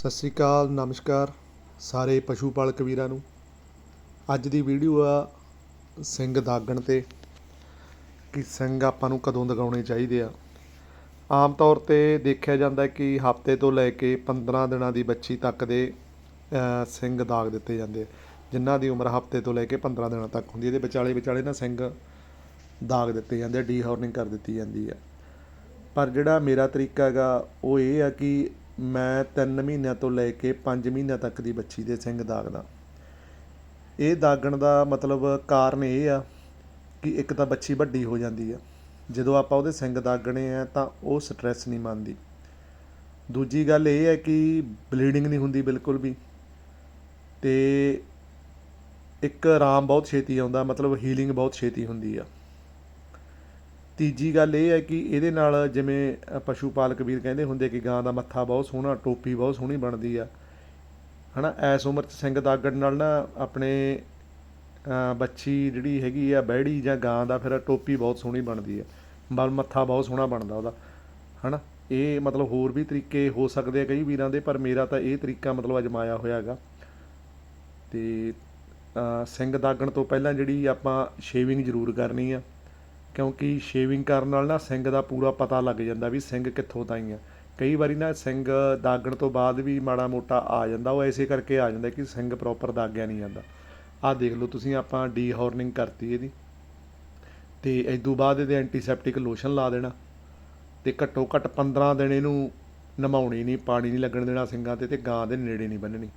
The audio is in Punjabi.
ਸਤਿ ਸ੍ਰੀ ਅਕਾਲ, ਨਮਸਕਾਰ ਸਾਰੇ ਪਸ਼ੂ ਪਾਲਕ ਵੀਰਾਂ ਨੂੰ। ਅੱਜ ਦੀ ਵੀਡੀਓ ਆ ਸਿੰਘ ਦਾਗਣ ਤੇ, ਕਿ ਸਿੰਘ ਆਪਾਂ ਨੂੰ ਕਦੋਂ ਦਗਾਉਣੇ ਚਾਹੀਦੇ ਆ। ਆਮ ਤੌਰ ਤੇ ਦੇਖਿਆ ਜਾਂਦਾ ਕਿ ਹਫ਼ਤੇ ਤੋਂ ਲੈ ਕੇ 15 ਦਿਨਾਂ ਦੀ ਬੱਚੀ ਤੱਕ ਦੇ ਸਿੰਘ ਦਾਗ ਦਿੱਤੇ ਜਾਂਦੇ ਆ। ਜਿਨ੍ਹਾਂ ਦੀ ਉਮਰ ਹਫ਼ਤੇ ਤੋਂ ਲੈ ਕੇ 15 ਦਿਨਾਂ ਤੱਕ ਹੁੰਦੀ ਹੈ ਇਹਦੇ ਵਿਚਾਲੇ ਵਿਚਾਲੇ ਨਾ ਸਿੰਘ ਦਾਗ ਦਿੱਤੇ ਜਾਂਦੇ ਆ, ਡੀਹੋਰਨਿੰਗ ਕਰ ਦਿੱਤੀ ਜਾਂਦੀ ਆ। ਪਰ ਜਿਹੜਾ ਮੇਰਾ ਤਰੀਕਾ ਹੈਗਾ, ਉਹ ਇਹ ਆ ਕਿ ਮੈਂ 3 ਮਹੀਨਿਆਂ ਤੋਂ ਲੈ ਕੇ 5 ਮਹੀਨਿਆਂ ਤੱਕ ਦੀ ਬੱਚੀ ਦੇ ਸਿੰਗ ਦਾਗਦਾ। ਇਹ ਦਾਗਣ ਦਾ ਮਤਲਬ ਕਾਰਨ ਇਹ ਆ ਕਿ ਇੱਕ ਤਾਂ ਬੱਚੀ ਵੱਡੀ ਹੋ ਜਾਂਦੀ ਆ। ਜਦੋਂ ਆਪਾਂ ਉਹਦੇ ਸਿੰਗ ਦਾਗਣੇ ਆ ਤਾਂ ਉਹ ਸਟ੍ਰੈਸ ਨਹੀਂ ਮੰਨਦੀ। ਦੂਜੀ ਗੱਲ ਇਹ ਹੈ ਕਿ ਬਲੀਡਿੰਗ ਨਹੀਂ ਹੁੰਦੀ ਬਿਲਕੁਲ ਵੀ। ਤੇ ਇੱਕ ਆਰਾਮ ਬਹੁਤ ਛੇਤੀ ਆਉਂਦਾ, ਮਤਲਬ ਹੀਲਿੰਗ ਬਹੁਤ ਛੇਤੀ ਹੁੰਦੀ ਆ। ਤੀਜੀ ਗੱਲ ਇਹ ਹੈ ਕਿ ਇਹਦੇ ਨਾਲ ਜਿਵੇਂ ਪਸ਼ੂ ਪਾਲਕ ਵੀਰ ਕਹਿੰਦੇ ਹੁੰਦੇ ਕਿ ਗਾਂ ਦਾ ਮੱਥਾ ਬਹੁਤ ਸੋਹਣਾ ਟੋਪੀ ਬਹੁਤ ਸੋਹਣੀ ਬਣਦੀ ਆ। ਹਨਾ ਐਸ ਉਮਰ 'ਚ ਸਿੰਘ ਦਾਗਣ ਨਾਲ ਨਾ ਆਪਣੇ ਅ, ਬੱਚੀ ਜਿਹੜੀ ਹੈਗੀ ਆ ਬਹਿੜੀ ਜਾਂ ਗਾਂ ਦਾ ਫਿਰ ਟੋਪੀ ਬਹੁਤ ਸੋਹਣੀ ਬਣਦੀ ਆ। ਬਲ ਮੱਥਾ ਬਹੁਤ ਸੋਹਣਾ ਬਣਦਾ ਉਹਦਾ। ਹਨਾ ਇਹ ਮਤਲਬ ਹੋਰ ਵੀ ਤਰੀਕੇ ਹੋ ਸਕਦੇ ਆ ਕਈ ਵੀਰਾਂ ਦੇ ਪਰ ਮੇਰਾ ਤਾਂ ਇਹ ਤਰੀਕਾ ਮਤਲਬ ਅਜਮਾਇਆ ਹੋਇਆ ਹੈਗਾ। ਤੇ ਸਿੰਘ ਦਾਗਣ ਤੋਂ ਪਹਿਲਾਂ ਜਿਹੜੀ ਆਪਾਂ ਸ਼ੇਵਿੰਗ ਜ਼ਰੂਰ ਕਰਨੀ ਆ। ਕਿਉਂਕਿ ਸ਼ੇਵਿੰਗ ਕਰਨ ਨਾਲ ਨਾ ਸਿੰਘ ਦਾ ਪੂਰਾ ਪਤਾ ਲੱਗ ਜਾਂਦਾ ਵੀ ਸਿੰਘ ਕਿੱਥੋਂ ਤਾਈਂ ਆ। ਕਈ ਵਾਰੀ ਨਾ ਸਿੰਘ ਦਾਗਣ ਤੋਂ ਬਾਅਦ ਵੀ ਮਾੜਾ ਮੋਟਾ ਆ ਜਾਂਦਾ, ਉਹ ਐਸੇ ਕਰਕੇ ਆ ਜਾਂਦਾ ਕਿ ਸਿੰਗ ਪ੍ਰੋਪਰ ਦਾਗਿਆ ਨਹੀਂ ਜਾਂਦਾ। ਆਹ ਦੇਖ ਲਓ ਤੁਸੀਂ ਆਪਾਂ ਡੀ ਡੀਹੋਰਨਿੰਗ ਕਰਤੀ ਇਹਦੀ। ਤੇ ਇਸ ਤੋਂ ਬਾਅਦ ਇਹਦੇ ਐਂਟੀਸੈਪਟਿਕ ਲੋਸ਼ਨ ਲਾ ਦੇਣਾ ਤੇ ਘੱਟੋ ਘੱਟ 15 ਦਿਨ ਇਹਨੂੰ ਨਮਾਉਣੀ ਨਹੀਂ, ਪਾਣੀ ਨਹੀਂ ਲੱਗਣ ਦੇਣਾ ਸਿੰਗਾਂ ਤੇ ਤੇ ਗਾਂ ਦੇ ਨੇੜੇ ਨਹੀਂ ਬੰਨਣੀ